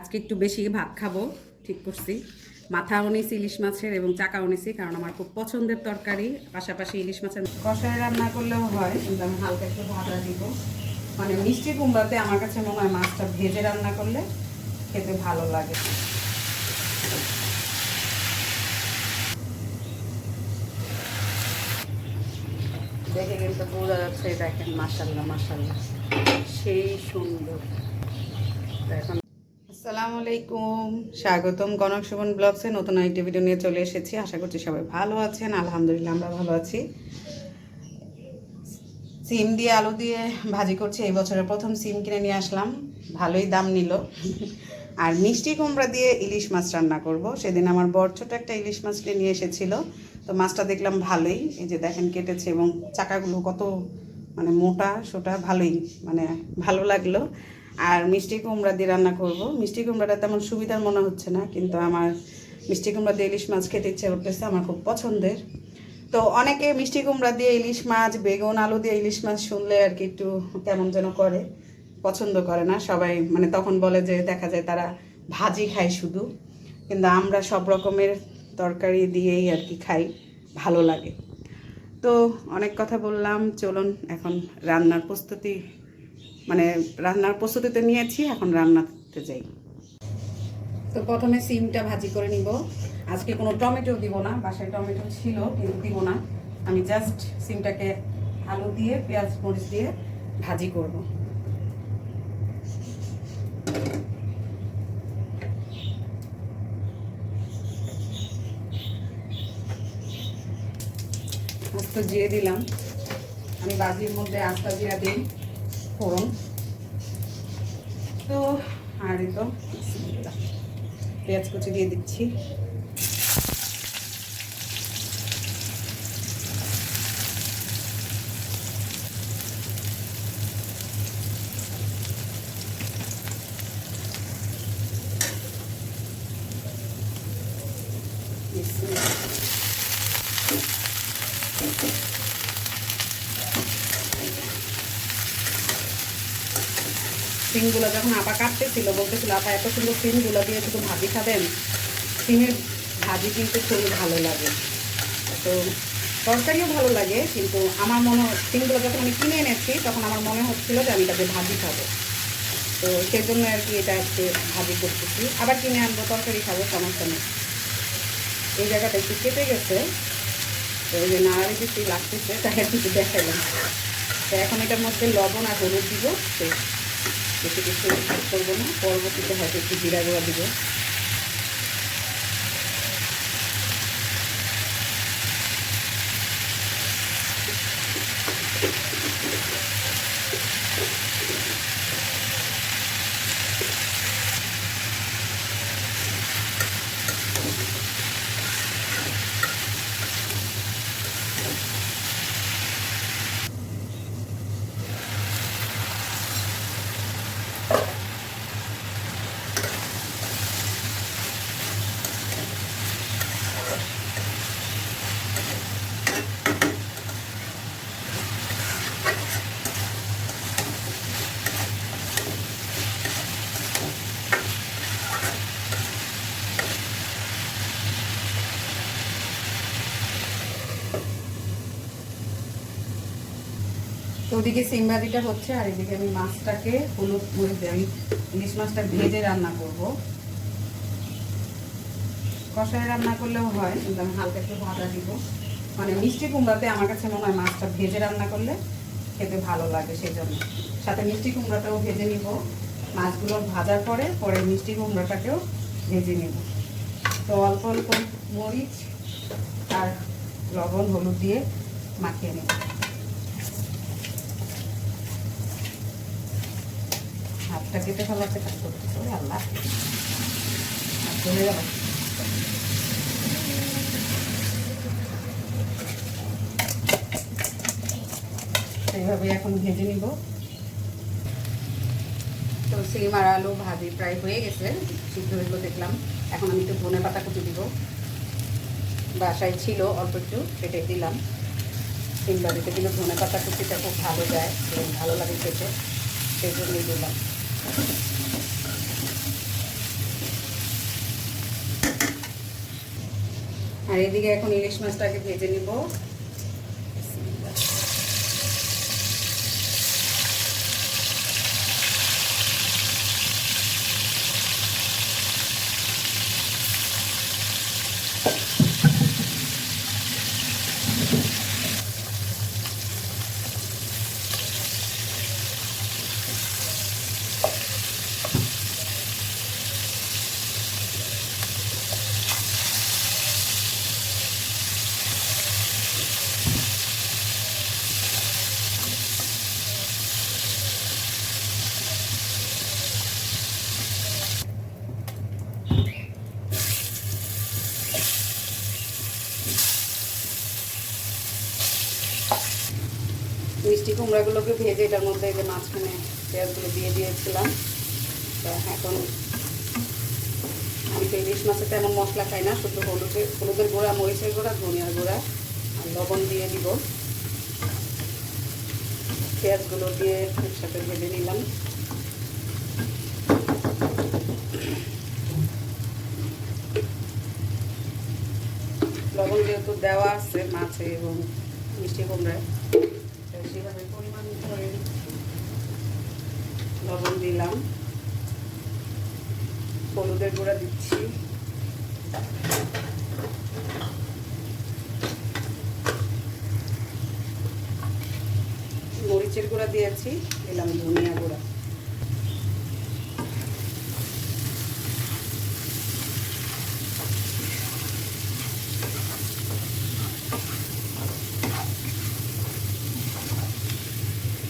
আজকে একটু বেশি ভাত খাব, ঠিক করছি। মাথা অনেছি ইলিশ মাছের এবং চাকা অনেছি কারণ আমার খুব পছন্দের তরকারি। পাশাপাশি ইলিশ মাছের কষায় রান্না করলেও হয়, কিন্তু আমি হালকা একটু ভাজা দিব। মানে মিষ্টি কুমড়াতে আমার কাছে মনে হয় মাছটা ভেজে রান্না করলে খেতে ভালো লাগে। দেখে কিন্তু বোঝা যাচ্ছে, দেখেন মাসাল্লাহ মাসাল্লাহ সেই সুন্দর। এখন আসসালামু আলাইকুম। স্বাগতম গণক সুমন ব্লগসে নতুন একটি ভিডিও নিয়ে চলে এসেছি। আশা করছি সবাই ভালো আছেন। আলহামদুলিল্লাহ, আমরা ভালো আছি। সিম দিয়ে আলু দিয়ে ভাজি করছি। এই বছরের প্রথম সিম কিনে নিয়ে আসলাম। ভালোই দাম নিল। আর মিষ্টি কুমড়া দিয়ে ইলিশ মাছ রান্না করব। সেদিন আমার বড় ছোট একটা ইলিশ মাছ কিনে নিয়ে এসেছিল। তো মাছটা দেখলাম ভালোই। এই যে দেখেন, কেটেছে এবং চাকাগুলো কত মানে মোটা, সোটা, ভালোই। মানে ভালো লাগল। আর মিষ্টি কুমড়া দিয়ে রান্না করব। মিষ্টি কুমড়াটা তেমন সুবিধার মনে হচ্ছে না, কিন্তু আমার মিষ্টি কুমড়া দিয়ে ইলিশ মাছ খেতে ইচ্ছে করতেছে, আমার খুব পছন্দের। তো অনেকে মিষ্টি কুমড়া দিয়ে ইলিশ মাছ, বেগুন, আলু দিয়ে ইলিশ মাছ শুনলে আর কি একটু কেমন যেন করে, পছন্দ করে না। সবাই মানে তখন বলে যে দেখা যায় তারা ভাজি খায় শুধু, কিন্তু আমরা সব রকমের তরকারি দিয়েই আর কি খাই, ভালো লাগে। তো অনেক কথা বললাম, চলুন এখন রান্নার প্রস্তুতি মানে রান্নার প্রস্তুতিতে নিয়েছি, এখন রান্নাতে যাই। তো প্রথমে সিমটা ভাজি করে নিব। আজকে কোনো টমেটো দিব না, বাসায় টমেটো ছিল কিন্তু দিব না। আমি জাস্ট সিমটাকে আলু দিয়ে, পেঁয়াজ, মরিচ দিয়ে ভাজি করব। আস্ত জিরে দিলাম। আমি বাজির মধ্যে আস্তা জিরা দিই। ফোড়ন তো আর তো পেঁয়াজ কুচি দিয়ে দিচ্ছি বিসমিল্লাহ। সিমগুলো যখন আপা কাটতেছিল, বলতেছিল, আপা, এত সুন্দর সিমগুলো দিয়ে শুধু ভাজি খাবেন? সিমের ভাজি কিন্তু খুবই ভালো লাগে। তো তরকারিও ভালো লাগে, কিন্তু আমার মনে সিমগুলো যখন আমি কিনে এনেছি, তখন আমার মনে হচ্ছিল যে আমি তাদের ভাজি খাব। তো সেই জন্য আর কি এটা একটু ভাজি করতেছি। আবার কিনে আনব, তরকারি খাব, সমস্যা নেই। এই জায়গাটা একটু কেটে গেছে। তো ওই যে নাড়ারি কিছু লাগতেছে আর কিছু দেখাইলাম। তো এখন এটার মধ্যে লবণ আর হলুদ দিব তো বেশি কিছু করব না। পরবর্তীতে হয়তো একটু জিরা গুঁড়া দিব। তো ওদিকে সিম ভাজিটা হচ্ছে আর এদিকে আমি মাছটাকে হলুদ মরিচ আমি ইলিশ মাছটা ভেজে রান্না করব। কষায় রান্না করলেও হয়, কিন্তু আমি হালকা একটু ভাজা দিব। মানে মিষ্টি কুমড়াতে আমার কাছে মনে হয় মাছটা ভেজে রান্না করলে খেতে ভালো লাগে সেই জন্য সাথে মিষ্টি কুমড়াটাও ভেজে নিব। মাছগুলো ভাজার পরে পরে মিষ্টি কুমড়াটাকেও ভেজে নিব। তো অল্প অল্প মরিচ আর লবণ হলুদ দিয়ে মাখিয়ে নেব। হাতটা কেটে ফেলাতে কাজ করতে হবে আল্লাহ। চলে গেল এইভাবে এখন ভেজে নিব। তো সিম আর ভাজি প্রায় হয়ে গেছে, সিদ্ধ হইল দেখলাম। এখন আমি একটু ধনে পাতা কুচি দিব। বাসায় ছিল অল্প একটু, সেটাই দিলাম। সিম ভাজিতে কিন্তু ধনে পাতা কুচিটা খুব ভালো যায় ভালো লাগে খেতে, সেই জন্যই দিলাম। আর এদিকে এখন ইলিশ মাছটাকে ভেজে নিব মিষ্টি কুমড়াগুলোকে ভেজে এটার মধ্যে এই যে মাঝখানে পেঁয়াজগুলো দিয়ে দিয়েছিলাম। তো এখন আমি তো ইলিশ মাছে তেমন মশলা খাই না, শুধু হলুদের হলুদের গুঁড়া, মরিচের গুঁড়া, ধনিয়ার গুঁড়া আর লবণ দিয়ে দিব। পেঁয়াজগুলো দিয়ে একসাথে ভেজে নিলাম। লবণ যেহেতু দেওয়া আছে মাছে এবং মিষ্টি কুমড়ায় তো সেভাবে পরিমাণ করে লবণ দিলাম। হলুদের গুঁড়া দিচ্ছি। মরিচের গুঁড়া দিয়েছি দিলাম ধনিয়া গুঁড়া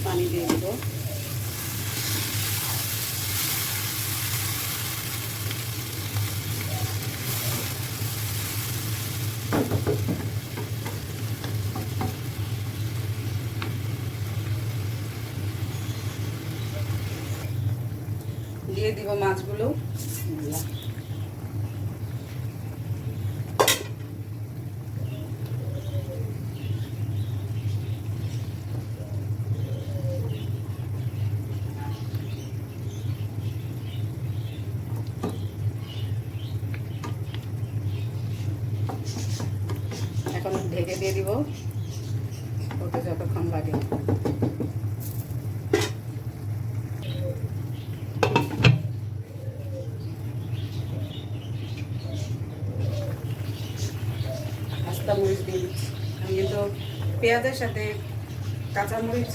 পানি দিয়ে দিব দিয়ে দিব মাছগুলো। এখন ঢেকে দিয়ে দিব। ওতে যতক্ষণ লাগে আস্তা মরিচ দিয়ে দিচ্ছি আমি কিন্তু পেঁয়াজের সাথে কাঁচা মরিচ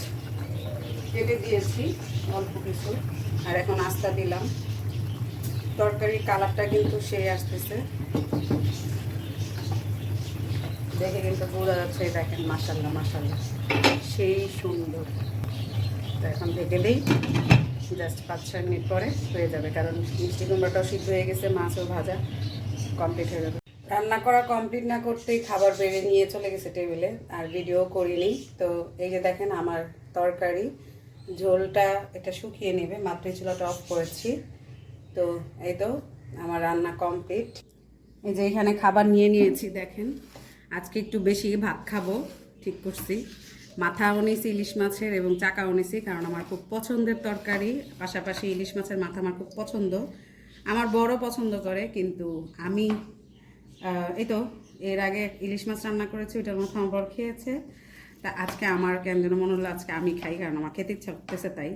কেটে দিয়েছি, অল্প কিছু। আর এখন আস্তা দিলাম। তরকারির কালারটা কিন্তু সেই আসতেছে। দেখে কিন্তু বোঝা যাচ্ছে দেখেন মাসাল্লাহ মাসাল্লাহ সেই সুন্দর। তো এখন দিই। জাস্ট পাঁচ, ছয় মিনিট পরে হয়ে যাবে, কারণ মিষ্টি কুমড়াটাও সিদ্ধ হয়ে গেছে, মাছও ভাজা কমপ্লিট হয়ে যাবে। রান্না করা কমপ্লিট না করতেই খাবার বেড়ে নিয়ে চলে গেছে টেবিলে আর ভিডিও করিনি। তো এই যে দেখেন আমার তরকারি, ঝোলটা এটা শুকিয়ে নেবে, মাত্রই চুলাটা অফ করেছি। তো এই তো আমার রান্না কমপ্লিট এই যে এখানে খাবার নিয়ে নিয়েছি, দেখেন। আজকে একটু বেশি ভাত খাব, ঠিক করছি। মাথা অনেছি ইলিশ মাছের এবং চাকা অনেছি কারণ আমার খুব পছন্দের তরকারি। পাশাপাশি ইলিশ মাছের মাথা আমার খুব পছন্দ। আমার বড় পছন্দ করে, কিন্তু আমি এই তো, এর আগে ইলিশ মাছ রান্না করেছি ওইটার মাথা আমার বড় খেয়েছে। তা আজকে আমার কেন যেন মনে হলো আজকে আমি খাই, কারণ আমার খেতে ইচ্ছা করতেছে তাই।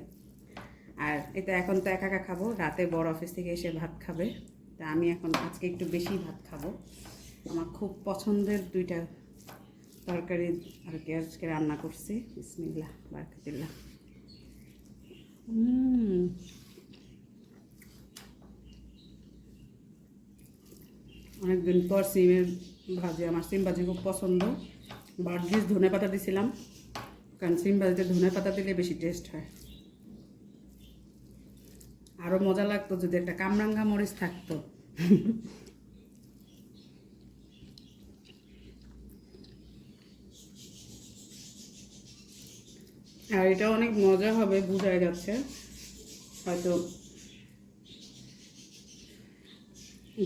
আর এটা এখন তো একা একা খাব, রাতে বড় অফিস থেকে এসে ভাত খাবে। তা আমি এখন আজকে একটু বেশি ভাত খাব। আমার খুব পছন্দের দুইটা তরকারি আর কি আজকে রান্না করছি। বিসমিল্লা বারকাতিল্লা হুম অনেকদিন পর সিমের ভাজি, আমার সিম ভাজি খুব পছন্দ। বার্জিস ধনে পাতা দিছিলাম, কারণ সিম ভাজিতে ধনে পাতা দিলে বেশি টেস্ট হয়। আরও মজা লাগতো যদি একটা কামরাঙ্গা মরিচ থাকতো। আর এটা অনেক মজা হবে, বোঝাই যাচ্ছে। হয়তো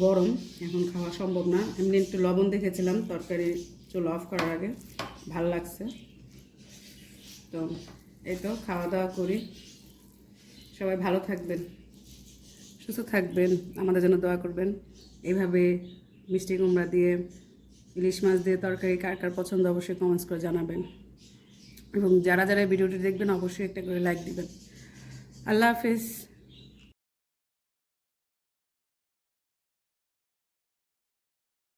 গরম, এখন খাওয়া সম্ভব না। এমনি একটু লবণ দেখেছিলাম, তরকারি চুলো অফ করার আগে। ভালো লাগছে। তো এই তো খাওয়া দাওয়া করি। সবাই ভালো থাকবেন, সুস্থ থাকবেন, আমাদের জন্য দোয়া করবেন। এইভাবে মিষ্টি কুমড়া দিয়ে, ইলিশ মাছ দিয়ে তরকারি কার কার পছন্দ অবশ্যই কমেন্টস করে জানাবেন। এবং যারা যারা ভিডিওটি দেখবেন, অবশ্যই একটা করে লাইক দিবেন। আল্লাহ হাফিজ।